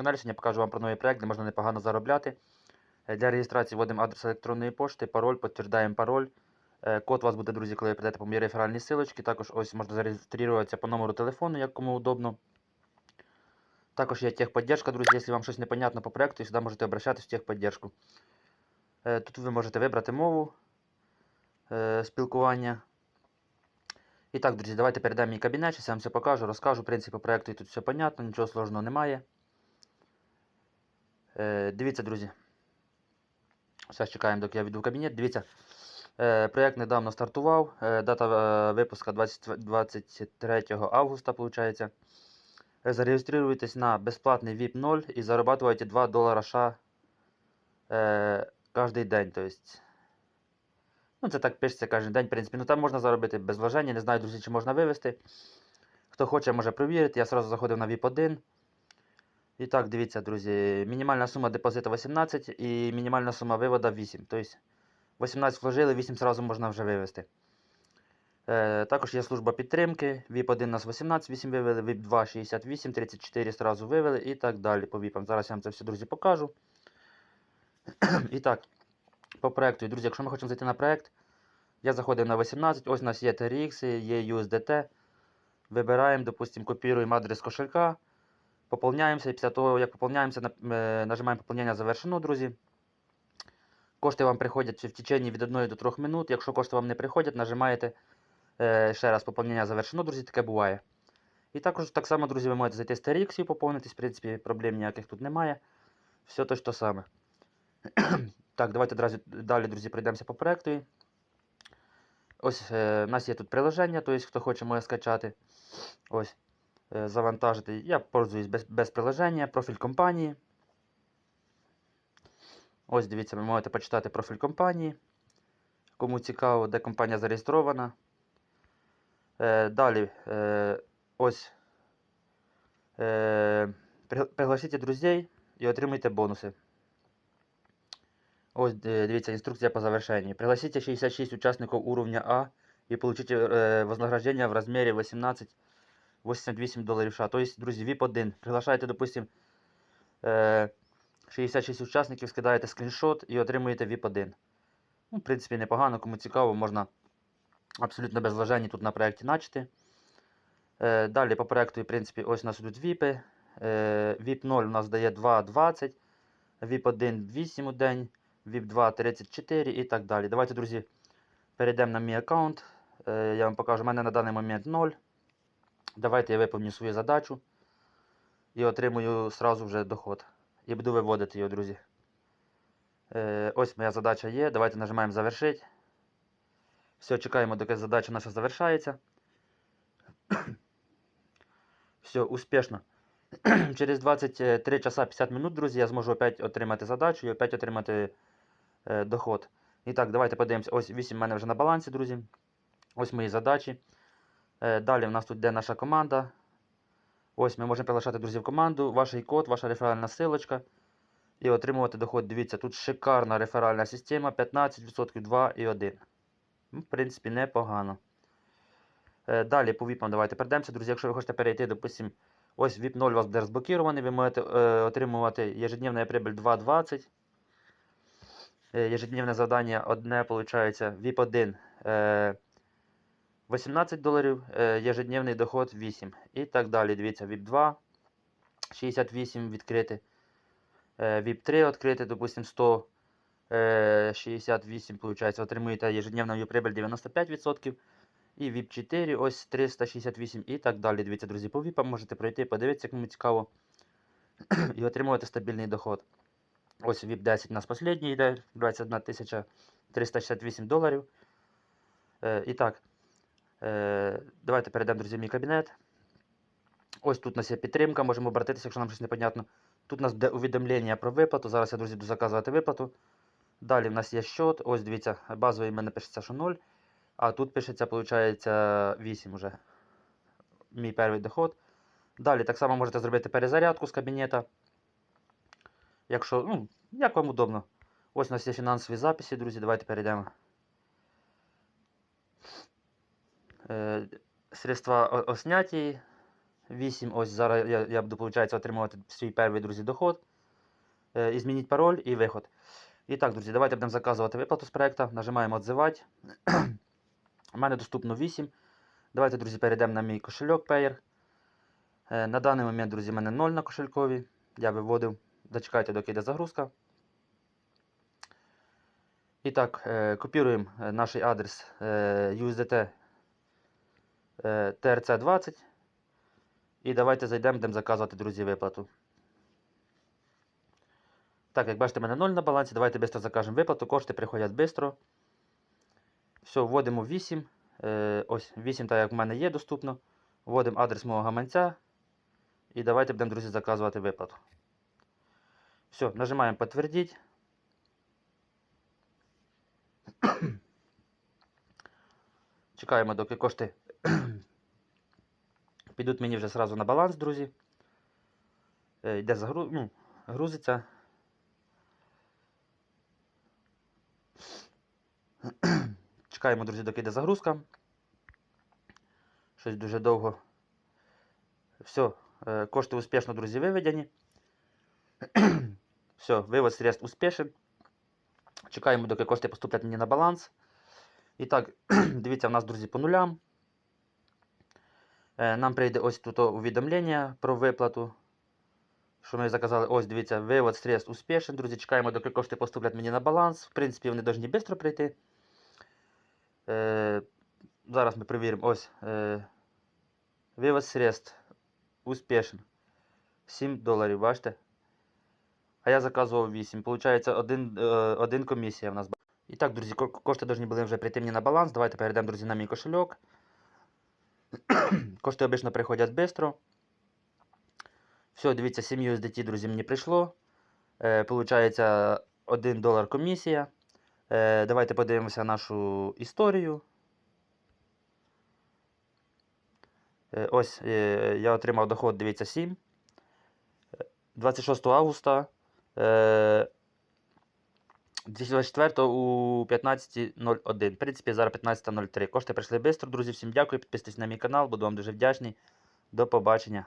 каналі. Сьогодні покажу вам про новий проект, де можна непогано заробляти. Е, Для реєстрації вводимо адрес електронної пошти, пароль, підтверджуємо пароль. Е, Код у вас буде, друзі, коли ви прийдете по моїй реферальній силочці. Також ось можна зареєструватися по номеру телефону, як кому удобно. Також є техподдержка, друзі, якщо вам щось непонятно по проекту, сюди можете обращатися в техподдержку. Е, Тут ви можете вибрати мову спілкування. І так, друзі, давайте перейдемо мій кабінет, зараз я вам все покажу, розкажу. Принципи проекту і тут все понятно, нічого сложного немає. Е, дивіться, друзі. Зараз чекаємо, доки я війду в кабінет. Дивіться, е, проект недавно стартував. Е, дата е, випуска 20, 23 августа, виходить. Зареєструйтесь на безплатний VIP 0 і зарабатывайте 2 долара США е, кожен день. То ну, це так пишеться кожен день, в принципі. Ну там можна заробити без вложення. Не знаю, друзі, чи можна вивести. Хто хоче, може перевірити. Я сразу заходив на VIP 1. І так, дивіться, друзі, мінімальна сума депозиту 18 і мінімальна сума виводу 8. Тобто 18 вложили, 8 сразу можна вже вивести. Е, також є служба підтримки. VIP 1 нас 18, 8 вивели, VIP 2 68, 34 сразу вивели і так далі по VIP. Зараз я вам це все, друзі, покажу. і так, по проекту. Друзі, якщо ми хочемо зайти на проект, я заходив на 18, ось у нас є TRX, є USDT. Вибираємо, допустимо, копіруємо адрес кошелька. Поповняємося і після того, як поповняємося, е, нажимаємо поповнення завершено, друзі. Кошти вам приходять в течение від 1 до 3 минут. Якщо кошти вам не приходять, нажимаєте е, ще раз поповнення завершено, друзі, таке буває. І також так само, друзі, ви можете зайти з TRX і поповнитись, в принципі, проблем ніяких тут немає. Все то ж то саме. так, давайте одразу далі, друзі, пройдемося по проекту. Ось е, нас є тут приложення, тобто хто хоче може скачати. Ось завантажити. Я пользуюсь без, без приложення, профіль компанії. Ось дивіться, ви можете почитати профіль компанії. Кому цікаво, де компанія зареєстрована. Е, далі, е, ось е, пригласіть друзей і отримуйте бонуси. Ось е, дивіться, інструкція по завершению. Пригласите 66 участников уровня А и получите вознаграждение в размере 18 88 доларів США. Тобто, друзі, VIP 1. Приглашаєте, допустим, е, 66 учасників, скидаєте скріншот і отримуєте VIP 1. Ну, в принципі, непогано, кому цікаво, можна абсолютно без вложень тут на проєкті начати. Е, далі по проєкту, в принципі, ось у нас йдуть VIP. Е, VIP 0 у нас дає 2,20, VIP 1 8 у день. VIP 2 34 і так далі. Давайте, друзі, перейдемо на мій аккаунт. Е, Я вам покажу, у мене на даний момент 0. Давайте я виповню свою задачу і отримую сразу вже доход. І буду виводити його, друзі. Е, Ось моя задача є. Давайте нажимаємо завершити. Все, чекаємо, доки задача наша завершається. Все, успішно. Через 23 часа 50 минут, друзі, я зможу опять отримати задачу і опять отримати е, доход. І так, давайте подивимося. Ось 8 в мене вже на балансі, друзі. Ось мої задачі. Е, далі в нас тут йде наша команда. Ось ми можемо приглашати друзів команду, ваш код, ваша реферальна силочка. І отримувати доход. Дивіться, тут шикарна реферальна система, 15%, 2 і 1. Ну, в принципі, непогано. Е, далі по VIP давайте перейдемося. Друзі, якщо ви хочете перейти, допустим, ось VIP 0 у вас буде розблокірований, ви можете е, отримувати ежедневна прибыль 2.20. Е, ежедневне завдання одне, виходить, VIP 1 е, 18 доларів, е, ежедневний доход 8. І так далі. Дивіться, VIP 2 68 відкрити. Е, VIP 3 відкрити, допустим, 100. е, 68, виходить, отримуєте ежедневну прибыль 95%. І VIP 4, ось 368 і так далі. Дивіться, друзі, по VIP можете пройти, подивитися, кому цікаво. і отримувати стабільний доход. Ось VIP 10 у нас останній йде, 21 368 доларів. Е, і так, е, давайте перейдемо, друзі, в мій кабінет. Ось тут у нас є підтримка, можемо обратитися, якщо нам щось непонятно. Тут у нас буде увідомлення про виплату. Зараз я, друзі, буду заказувати виплату. Далі в нас є счет. Ось дивіться, базовий в мене пишеться, що 0. А тут пишеться, виходить, 8 уже. Мій перший доход. Далі так само можете зробити перезарядку з кабінета. Якщо, ну, як вам удобно. Ось у нас є фінансові записи, друзі, давайте перейдемо. Е, средства о- о 8. Ось зараз я, я буду, виходить, отримувати свій перший, друзі, доход. Е, і змініть пароль і виход. І так, друзі, давайте будемо заказувати виплату з проекту. Нажимаємо «Отзивати». У мене доступно 8. Давайте, друзі, перейдемо на мій кошельок Payer. Е, На даний момент, друзі, в мене 0 на кошелькові. Я виводив. Дочекайте, доки йде загрузка. І так, е, копіруємо е, наш адрес е, USDT е, TRC20. І давайте зайдемо, будемо заказувати, друзі, виплату. Так, як бачите, в мене 0 на балансі. Давайте швидко закажемо виплату. Кошти приходять швидко. Все, вводимо 8. Е, ось 8, так як в мене є доступно. Вводимо адрес мого гаманця. І давайте будемо, друзі, заказувати виплату. Все, нажимаємо підтвердити. Чекаємо, доки кошти підуть мені вже сразу на баланс, друзі. Е, Йде загру... ну, грузиться. Чекаємо, друзі, доки йде загрузка. Щось дуже довго. Все, кошти успішно, друзі, виведені. Все, вивод средств успішен. Чекаємо, доки кошти поступлять мені на баланс. І так, дивіться, у нас, друзі, по нулям. Е, Нам прийде ось тут увідомлення про виплату. Що ми заказали? Ось, дивіться, вивод средств успішен. Друзі, чекаємо, доки кошти поступлять мені на баланс. В принципі, вони повинні швидко прийти. Е, зараз ми перевіримо. Ось. Е, вивод средств успішен. 7 доларів, бачите? А я заказував 8. Получається, один, е, один комісія в нас. І так, друзі, кошти повинні були вже прийти мені на баланс. Давайте перейдемо, друзі, на мій кошельок. Кошти обично приходять швидко. Все, дивіться, 7 USDT, друзі, мені прийшло. Е, получається 1 долар комісія. Е, давайте подивимося нашу історію. Е, ось е, я отримав доход, дивіться, 7. Е, 26 августа. Е, 2024 у 15.01. В принципі, зараз 15.03. Кошти прийшли швидко, друзі. Всім дякую. Підписуйтесь на мій канал, буду вам дуже вдячний. До побачення.